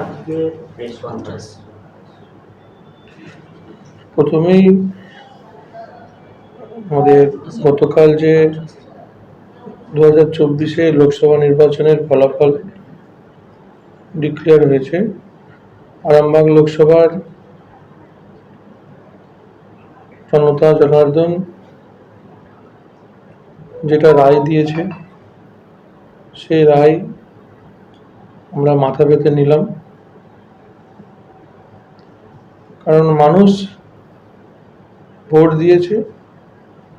আজকে প্রথমেই আমাদের গতকাল যে দু লোকসভা নির্বাচনের ফলাফল ডিক্লেয়ার হয়েছে, আরামবাগ লোকসভার জনতা জনার্দন যেটা রায় দিয়েছে, সেই রায় আমরা মাথা পেতে নিলাম। কারণ মানুষ ভোট দিয়েছে,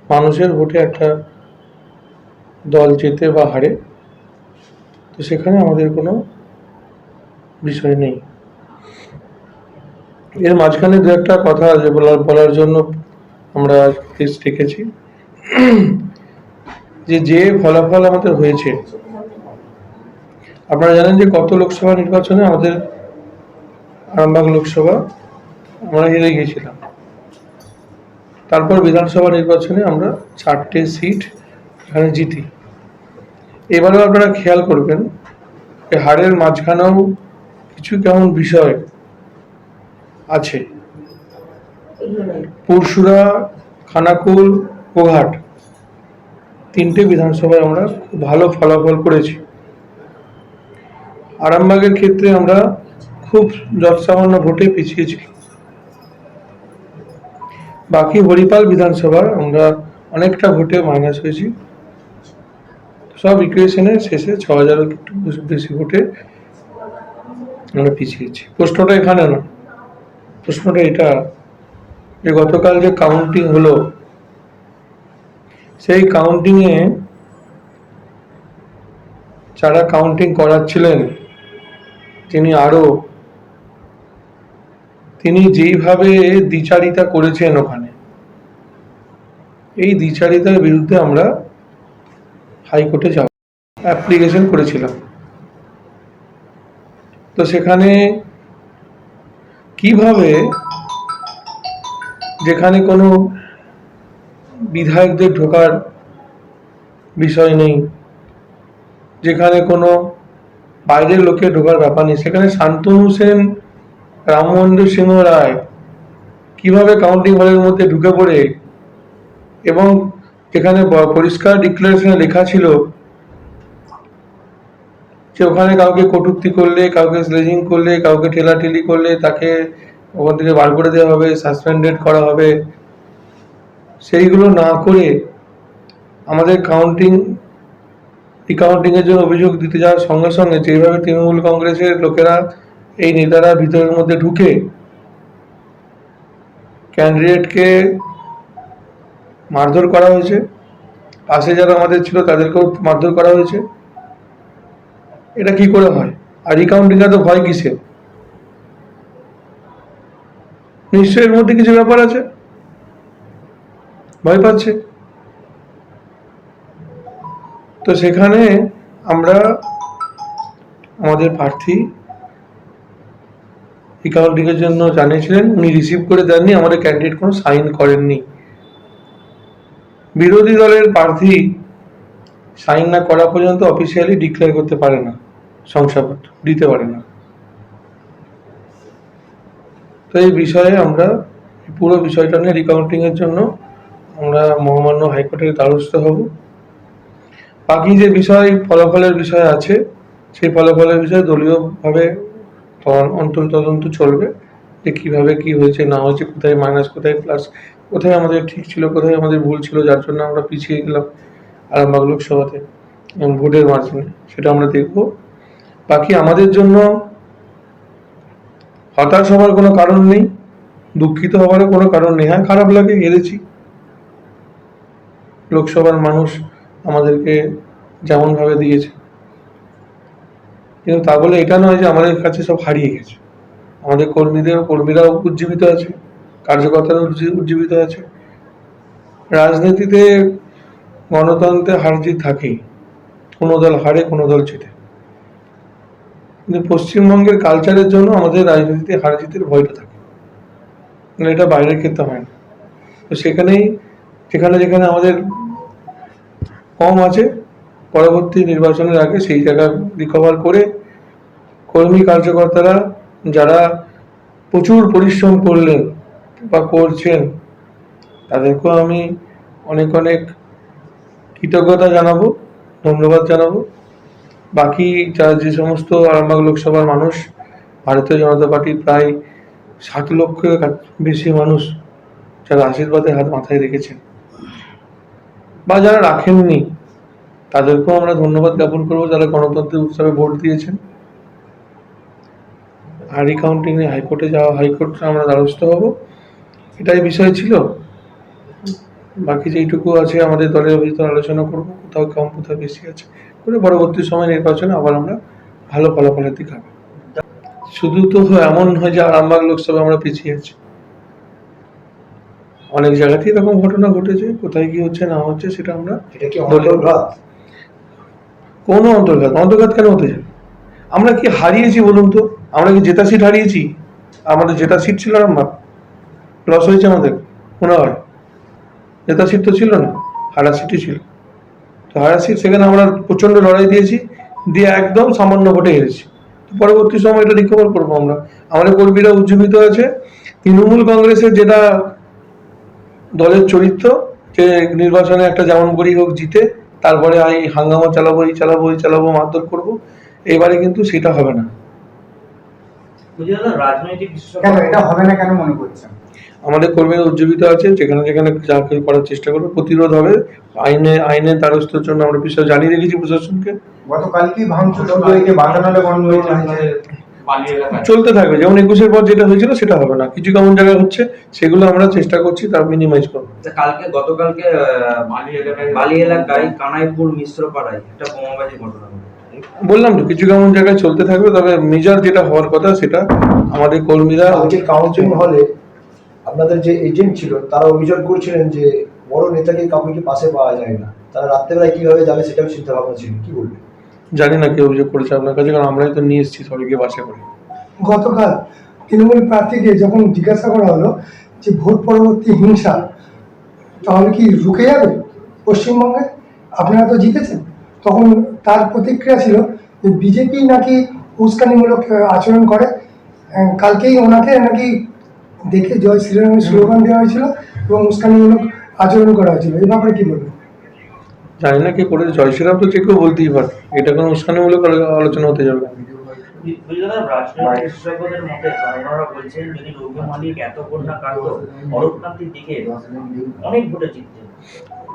মানুষের ভোটে একটা দল জেতে বা হারে, তো সেখানে আমাদের কোনো বিষয় নেই। এর মাঝখানে দু একটা কথা আছে বলার বলার জন্য আমরা রেখেছি যে যে ফলাফল আমাদের হয়েছে আপনারা জানেন যে গত লোকসভা নির্বাচনে আমাদের আরামবাগ লোকসভা, আমরা হেরে গিয়েছিলাম। তারপর বিধানসভা নির্বাচনে আমরা চারটে সিট এখানে জিতি। এবারেও আপনারা খেয়াল করবেন যে হারের মাঝখানেও কিছু কেমন বিষয় আছে। পরশুরা খানাকুল, গোঘাট তিনটে বিধানসভায় আমরা খুব ভালো ফলাফল করেছি। আরামবাগের ক্ষেত্রে আমরা খুব যৎসামান্য ভোটে পিছিয়েছি বাকি হরিপাল বিধানসভার আমরা অনেকটা ভোটে মাইনাস হয়েছি। সব ইকুয়েশনের শেষে ছ হাজার একটু বেশি ভোটে আমরা পিছিয়েছি প্রশ্নটা এখানে না। প্রশ্নটা এটা যে গতকাল যে কাউন্টিং হলো, সেই কাউন্টিংয়ে যারা কাউন্টিং করাচ্ছিলেন তিনি আরও তিনি যেইভাবে দ্বিচারিতা করেছেন ওখানে, এই দ্বিচারিতার বিরুদ্ধে আমরা হাইকোর্টে যাব, অ্যাপ্লিকেশন করেছিলাম। তো সেখানে কীভাবে, যেখানে কোনো বিধায়কদের ঢোকার বিষয় নেই, যেখানে কোনো বাইরের লোকের ঢোকার ব্যাপার নেই। সেখানে শান্তনু সেন রামমোহন সিংহ রায় কীভাবে কাউন্টিং হলের মধ্যে ঢুকে পড়ে এবং যেখানে ব- পরিষ্কার ডিক্লারেশনে লেখা ছিল যে ওখানে কাউকে কটূক্তি করলে, কাউকে স্লেজিং করলে, কাউকে ঠেলাঠেলি করলে তাকে ওখান থেকে বার করে দেওয়া হবে সাসপেন্ডেড করা হবে। সেইগুলো না করে আমাদের কাউন্টিং রিকাউন্টিং এর জন্য অভিযোগ দিতে যাওয়ার সঙ্গে সঙ্গে যেভাবে তৃণমূল কংগ্রেসের লোকেরা এই নেতারা ভিতরের মধ্যে ঢুকে ক্যান্ডিডেটকে মারধর করা হয়েছে, পাশে যারা আমাদের ছিল তাদেরকেও মারধর করা হয়েছে। এটা কি করে হয়? আর রিকাউন্টিং এ তো ভয় কিসে নিশ্চয়ই এর মধ্যে কিছু ব্যাপার আছে? ভয় পাচ্ছে? তো সেখানে আমরা আমাদের প্রার্থী রিকাউন্টিং এর জন্য জানিয়েছিলেন, উনি রিসিভ করে দেননি, আমাদের ক্যান্ডিডেট কোনো সাইন করেননি। বিরোধী দলের প্রার্থী সাইন না করা পর্যন্ত অফিসিয়ালি ডিক্লেয়ার করতে পারে না, শংসাপত্র, দিতে পারে না। তো এই বিষয়ে আমরা, পুরো বিষয়টা নিয়ে রিকাউন্টিংয়ের জন্য আমরা মহামান্য হাইকোর্টের দ্বারস্থ হব। বাকি যে বিষয়, ফলাফলের বিষয় আছে, সেই ফলাফলের বিষয়ে দলীয়ভাবে অন্তর তদন্ত চলবে, যে কীভাবে কি হয়েছে, না হয়েছে, কোথায় মাইনাস কোথায় প্লাস কোথায় আমাদের ঠিক ছিল, কোথায় আমাদের ভুল ছিল, যার জন্য আমরা পিছিয়ে গেলাম আরামবাগ লোকসভাতে ভোটের মার্জিনে সেটা আমরা দেখব। বাকি আমাদের জন্য হতাশ হওয়ার কোনো কারণ নেই, দুঃখিত হওয়ারও কোনো কারণ নেই। হ্যাঁ খারাপ লাগে হেরেছি লোকসভার মানুষ আমাদেরকে যেমনভাবে দিয়েছে। কিন্তু তা বলে এটা নয় যে আমাদের কাছে সব হারিয়ে গেছে। আমাদের কর্মীদের, কর্মীরাও উজ্জীবিত আছে, কার্যকর্তারাও উজ্জী- উজ্জীবিত আছে। রাজনীতিতে গণতন্ত্রে হার জিত থাকেই। কোনো দল হারে, কোনো দল জিতে। কিন্তু পশ্চিমবঙ্গের কালচারের জন্য আমাদের রাজনীতিতে হার জিতের ভয়টা থাকে। মানে এটা বাইরের ক্ষেত্রে হয় না। তো সেখানেই যেখানে যেখানে আমাদের কম আছে। পরবর্তী নির্বাচনের আগে সেই জায়গা রিকভার করে কর্মী কার্যকর্তারা যারা প্রচুর পরিশ্রম করলেন বা করছেন, তাদেরকেও আমি অনেক অনেক কৃতজ্ঞতা জানাব, ধন্যবাদ জানাব। বাকি যা যে সমস্ত আরামবাগ লোকসভার মানুষ, ভারতীয় জনতা পার্টির প্রায় ষাট লক্ষের কাছ- বেশি মানুষ যারা আশীর্বাদের হাত মাথায় রেখেছেন। বা যারা রাখেননি, তাদেরকেও আমরা ধন্যবাদ জ্ঞাপন করব যারা গণতন্ত্রের উৎসবে ভোট দিয়েছেন। আর রিকাউন্টিংয়ে হাইকোর্টে যাওয়া, হাইকোর্টে আমরা দ্বারস্থ হব। এটাই বিষয় ছিল। বাকি যেইটুকু আছে আমাদের দলের ভিতরে আলোচনা করব, কোথাও কম, কোথাও বেশি আছে। করে পরবর্তী সময় নির্বাচনে আবার আমরা ভালো ফলাফলের দিকে শুধু তো এমন হয় যে আরামবাগ লোকসভা আমরা পিছিয়ে আছি। অনেক জায়গাতেই এরকম ঘটনা ঘটেছে কোথায় কি হচ্ছে না হচ্ছে সেটা আমরা এটা কি অন্তর্ঘাত? কোনো অন্তর্ঘাত অন্তর্ঘাত কেন হতে যাবে? আমরা কি হারিয়েছি বলুন তো? আমরা কি জেতা সিট হারিয়েছি? আমাদের জেতা সিট ছিল আরামবাগ লস হয়েছে আমাদের মনে হয়। জেতা সিট তো ছিল না হারা সিটই ছিল। তো হারা সিট সেখানে আমরা প্রচণ্ড লড়াই দিয়েছি দিয়ে একদম সামান্য ভোটে হেরেছি। তো পরবর্তী সময় এটা রিকভার করব আমরা। আমাদের কর্মীরা উজ্জীবিত আছে তৃণমূল কংগ্রেসের যেটা দলের চরিত্র যে নির্বাচনে একটা যেমন করি হোক জিতে তারপরে এই হাঙ্গামা চালাবো এই চালাবো এই চালাবো মারধর করব এবারে কিন্তু সেটা হবে না। রাজনৈতিক এটা হবে না কেন মনে করছেন? আমাদের কর্মীরা উজ্জীবিত আছে যেখানে যেখানে যা কেউ করার চেষ্টা করবে প্রতিরোধ হবে। আইনে আইনের দ্বারস্থের জন্য আমরা বিষয় জানিয়ে রেখেছি প্রশাসনকে। গতকালকেই ভাঙচুর হয়েছে এলাকায় চলতে থাকবে। যেমন একুশের পর যেটা হয়েছিল সেটা হবে না। কিছু কেমন জায়গায় হচ্ছে সেগুলো আমরা চেষ্টা করছি তার মিনিমাইজ করব। তা কালকে গতকালকে বালি এলাকায় কানাইপুর মিশ্র পাড়ায় একটা বোমাবাজি ঘটনা বললাম তো কিছু কেমন জায়গায় চলতে থাকবে তবে মেজার যেটা হওয়ার কথা সেটা আমাদের কর্মীরা কালকে কাউন্টিং হলে আপনাদের যে এজেন্ট ছিল তারা অভিযোগ করছিলেন যে বড় নেতাকে কাউকে পাশে পাওয়া যায় না। তারা রাত্রেবেলায় কীভাবে যাবে সেটাও চিন্তা ভাবনা ছিল। কি বলবেন? জানি না কে অভিযোগ করেছে আপনার কাছে, কারণ আমরাই তো নিয়ে এসেছি সবাইকে বাসে করে। গতকাল তৃণমূল প্রার্থীকে যখন জিজ্ঞাসা করা হলো যে ভোট পরবর্তী হিংসা, তাহলে কি রুখে যাবে পশ্চিমবঙ্গে? আপনারা তো জিতেছেন। তখন তার প্রতিক্রিয়া ছিল যে বিজেপি নাকি উস্কানিমূলক আচরণ করে। কালকেই ওনাকে নাকি দেখে জয় শ্রীরামের স্লোগান দেওয়া হয়েছিল এবং উস্কানিমূলক আচরণ করা হয়েছিল। এই ব্যাপারে কি বলবেন? জানি না কে করেছে জয় শ্রীরাম তো যে কেউ বলতেই পারে। এটা কোনো উস্কানিমূলক আলো- আলোচনা হতে যাবে।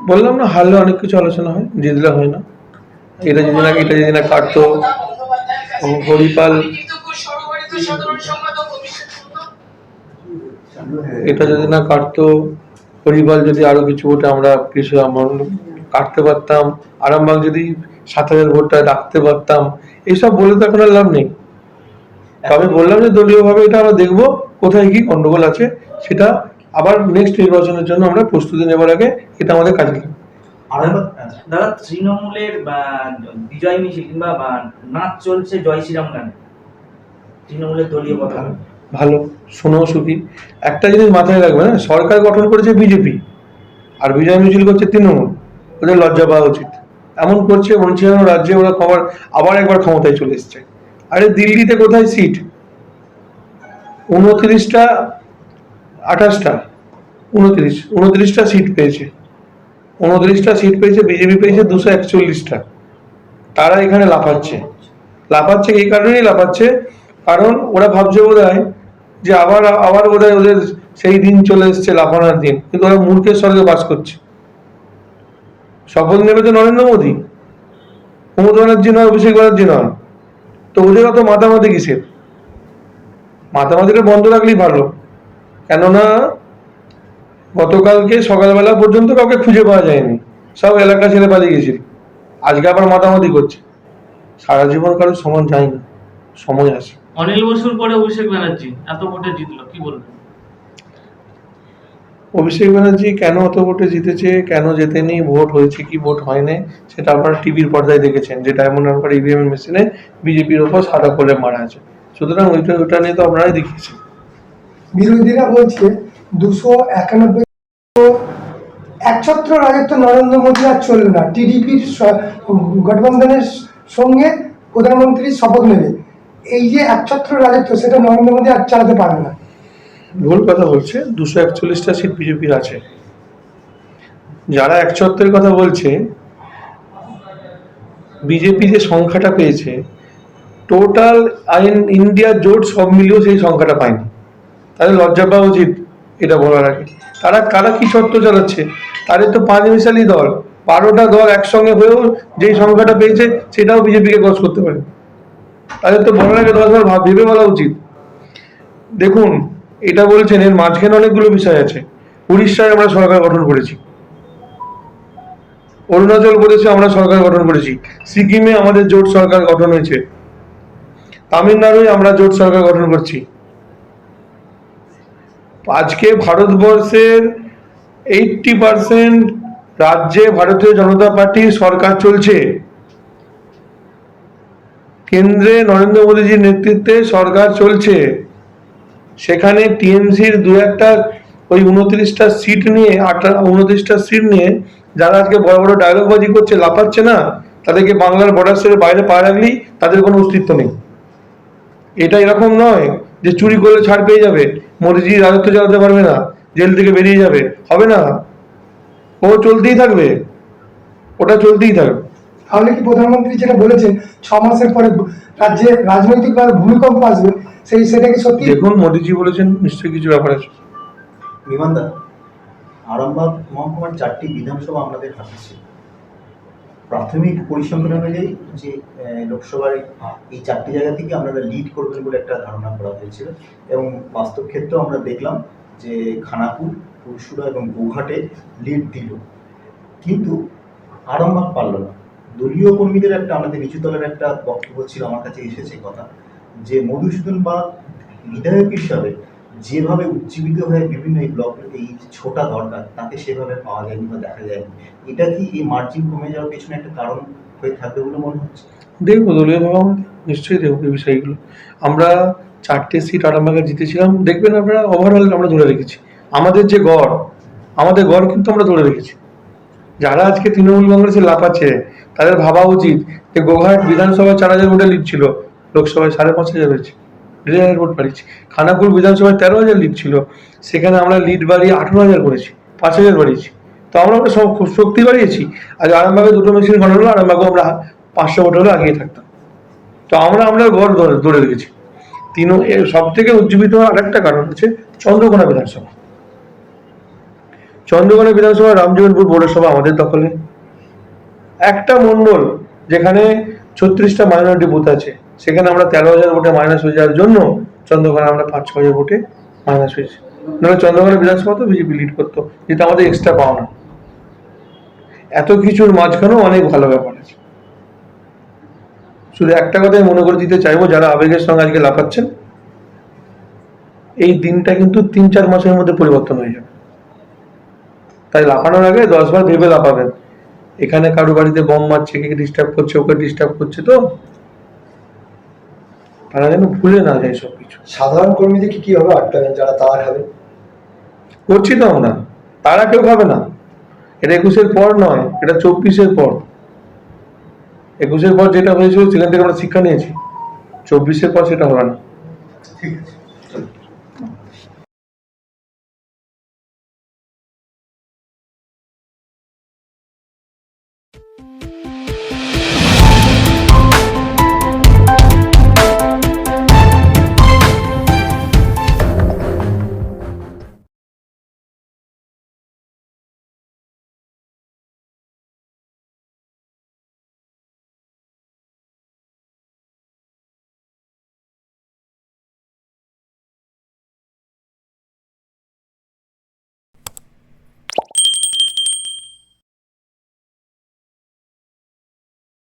বললাম না হারলে অনেক কিছু আলোচনা হয় জিতলে হয় না। এটা যদি না এটা যদি না কাটতো হরিপাল এটা যদি না কাটতো হরিপাল যদি আরও কিছু ভোটে আমরা কিছু আমার কাটতে পারতাম আরামবাগ যদি সাত হাজার ভোটটা রাখতে পারতাম এইসব বলে তো এখন আর লাভ নেই। তবে বললাম যে দলীয়ভাবে এটা আমরা দেখব কোথায় কি গন্ডগোল আছে সেটা আবার নেক্সট নির্বাচনের জন্য আমরা প্রস্তুতি নেবার আগে এটা আমাদের কাজে লাগবে। দাদা তৃণমূলের বিজয় মিছিল কিংবা নাচ চলছে জয় শ্রীরাম গানে। তৃণমূলের দলীয় পতাকা। ভালো শোনো সুখী। একটা জিনিস মাথায় রাখবে না সরকার গঠন করেছে বিজেপি আর বিজয় মিছিল করছে তৃণমূল। ওদের লজ্জা পাওয়া উচিত। এমন করছে মনে হচ্ছে রাজ্যে, ওরা খবর আবার একবার ক্ষমতায় চলে এসছে। আরে দিল্লিতে কোথায় সিট? উনত্রিশটা, আঠাশটা, উনত্রিশ, উনত্রিশটা সিট পেয়েছে। উনত্রিশটা সিট পেয়েছে, বিজেপি পেয়েছে দুশো একচল্লিশটা। তারা এখানে লাফাচ্ছে। লাফাচ্ছে এই কারণেই লাফাচ্ছে, কারণ ওরা ভাবছে বোধ যে আবার আবার বোধ হয় ওদের সেই দিন চলে এসছে লাফানোর দিন। কিন্তু ওরা মূর্খের স্বর্গে বাস করছে। শপথ নেবে তো নরেন্দ্র মোদী। মমতা ব্যানার্জি নয়, অভিষেক ব্যানার্জি নয়। তো ওদের অত মাতামাতি কিসের? মাতামাতিটা বন্ধ রাখলেই ভালো। কেননা, গতকালকে সকালবেলা পর্যন্ত কাউকে খুঁজে পাওয়া যায়নি। সব এলাকা ছেড়ে পালিয়ে গেছিল। আজকে আবার মাতামাতি করছে। সারা জীবন কারও সমান যায় না। সময় আসে। অনিল বসুর পরে অভিষেক ব্যানার্জি। এত ভোটে জিতলো, কি বলবেন? অভিষেক ব্যানার্জি কেন অত ভোটে জিতেছে, কেন জেতেনি, ভোট হয়েছে কি, ভোট হয়নি, সেটা আপনারা টিভির পর্দায় দেখেছেন, যেটা এমন একবার ইভিএম মেশিনে বিজেপির ওপর সাদা করে মারা আছে। সুতরাং ওইটা ওইটা নিয়ে তো আপনারাই দেখিয়েছেন। বিরোধীরা বলছে দুশো একানব্বই, একছত্র রাজত্ব নরেন্দ্র মোদী আর চলবে না। টিডিপির গঠবন্ধনের সঙ্গে প্রধানমন্ত্রী শপথ নেবে। এই যে একছত্র রাজত্ব, সেটা নরেন্দ্র মোদী আর চালাতে পারবে না। ভুল কথা বলছে, দুশো একচল্লিশটা সিট বিজেপির আছে। যারা একচত্বের কথা বলছে বিজেপি যে সংখ্যাটা পেয়েছে টোটাল আইন ইন্ডিয়া জোট সব মিলিয়েও সেই সংখ্যাটা পায়নি। তাদের লজ্জা পাওয়া উচিত এটা বলার আগে। তারা কারা কি শর্ত চালাচ্ছে? তাদের তো পাঁচ মিশালি দল। বারোটা দল একসঙ্গে হয়েও যেই সংখ্যাটা পেয়েছে, সেটাও বিজেপিকে গজ করতে পারে। তাদের তো বলার আগে দশবার ভেবে বলা উচিত। দেখুন এটা বলছেন, এর মাঝখানে অনেকগুলো বিষয় আছে। উড়িষ্যায় আমরা সরকার গঠন করেছি। অরুণাচল প্রদেশে আমরা সরকার গঠন করেছি। সিকিমে আমাদের জোট সরকার গঠন হয়েছে। তামিলনাড়ুয় আমরা জোট সরকার গঠন করছি। আজকে ভারতবর্ষের এইটটি পার্সেন্ট রাজ্যে ভারতীয় জনতা পার্টি সরকার চলছে। কেন্দ্রে নরেন্দ্র মোদীজির নেতৃত্বে সরকার চলছে। সেখানে টিএমসির দু একটা ওই উনত্রিশটা সিট নিয়ে, আটটা, উনত্রিশটা সিট নিয়ে যারা আজকে বড় বড় ডায়লগবাজি করছে, লাফাচ্ছে না, তাদেরকে বাংলার বর্ডার সেরে বাইরে পা রাখলেই তাদের কোনো অস্তিত্ব নেই। এটা এরকম নয় যে চুরি করলে ছাড় পেয়ে যাবে, মোদিজি রাজত্ব চালাতে পারবে না, জেল থেকে বেরিয়ে যাবে, হবে না। ও চলতেই থাকবে, ওটা চলতেই থাকবে তাহলে কি প্রধানমন্ত্রী যেটা বলেছেন ছ মাসের পরে রাজ্যে রাজনৈতিকভাবে ভূমিকম্প আসবে সেই সেটা কি সত্যি? দেখুন মোদিজি বলেছেন নিশ্চয়ই কিছু ব্যাপার আছে। বিমানদা আরামবাগ মহকুমার চারটি বিধানসভা আমাদের হাতে ছিল। প্রাথমিক পরিসংখ্যান অনুযায়ী যে লোকসভার এই চারটি জায়গা থেকে আপনারা লিড করবেন বলে একটা ধারণা করা হয়েছিল এবং বাস্তব ক্ষেত্রেও আমরা দেখলাম যে খানাপুর পুরসুরা এবং গৌঘাটে লিড দিল। কিন্তু আরামবাগ পারল না। দলীয় কর্মীদের একটা, আমাদের নিচু দলের একটা বক্তব্য ছিল, আমার কাছে এসেছে কথা, যে মধুসূদন বা বিধায়ক হিসাবে যেভাবে উজ্জীবিত হয়ে বিভিন্ন এই ব্লক, এই ছোটা দরকার তাকে সেভাবে পাওয়া যায়নি বা দেখা যায়নি। এটা কি এই মার্জিন কমে যাওয়ার পেছনে একটা কারণ হয়ে থাকবে বলে মনে হচ্ছে? দেখব, দলীয় ভাবে আমাদের নিশ্চয়ই দেখব এই বিষয়গুলো। আমরা চারটে সিট আরামবাগে জিতেছিলাম, দেখবেন আপনারা ওভারঅল আমরা ধরে রেখেছি। আমাদের যে গড়, আমাদের গড় কিন্তু আমরা ধরে রেখেছি। যারা আজকে তৃণমূল কংগ্রেসে লাফাচ্ছে, তাদের ভাবা উচিত যে গোঘাট বিধানসভায় চার হাজার ভোটে লিড ছিল, লোকসভায় সাড়ে পাঁচ হাজার হয়েছে, দেড় হাজার ভোট বাড়িয়েছি। খানাপুর বিধানসভায় তেরো হাজার লিড ছিল, সেখানে আমরা লিড বাড়িয়ে আঠেরো হাজার করেছি, পাঁচ হাজার বাড়িয়েছি। তো আমরা সব শক্তি বাড়িয়েছি আর আরামবাগে দুটো মেশিন হলো আরামবাগে আমরা পাঁচশো ভোট হলে আগিয়ে থাকতাম। তো আমরা আমরা গড় ধরে ধরে রেখেছি। তিন সব থেকে উজ্জীবিত হওয়ার আরেকটা কারণ হচ্ছে চন্দ্রকোনা বিধানসভা। চন্দ্রকোনা বিধানসভা, রামজীবনপুর পৌরসভা আমাদের দখলে। একটা মণ্ডল যেখানে ছত্রিশটা মাইনরিটি বুথ আছে, সেখানে আমরা তেরো হাজার ভোটে মাইনাস হয়ে যাওয়ার জন্য চন্দ্রকোনা আমরা পাঁচ ছ হাজার ভোটে মাইনাস হয়েছে। নাহলে চন্দ্রকোনা বিধানসভা তো বিজেপি লিড করতো যেটা আমাদের এক্সট্রা পাওনা। এত কিছুর মাঝখানেও অনেক ভালো ব্যাপার আছে। শুধু একটা কথাই মনে করে দিতে চাইব, যারা আবেগের সঙ্গে আজকে লাফাচ্ছেন, এই দিনটা কিন্তু তিন চার মাসের মধ্যে পরিবর্তন হয়ে যাবে। তাই লাফানোর আগে দশবার ভেবে লাফাবেন। এখানে কারও বাড়িতে বম মারছে কে ডিস্টার্ব করছে ওকে ডিস্টার্ব করছে তো? তারা যেন ভুলে না যায় সব কিছু সাধারণ কর্মীদেরকে কীভাবে আটকাবেন যারা তারা খাবে? করছি তো আমরা। তারা কেউ খাবে না। এটা একুশের পর নয় এটা চব্বিশের পর। একুশের পর যেটা হয়েছিল সেখান থেকে আমরা শিক্ষা নিয়েছি। চব্বিশের পর সেটা হবে না। ঠিক আছে।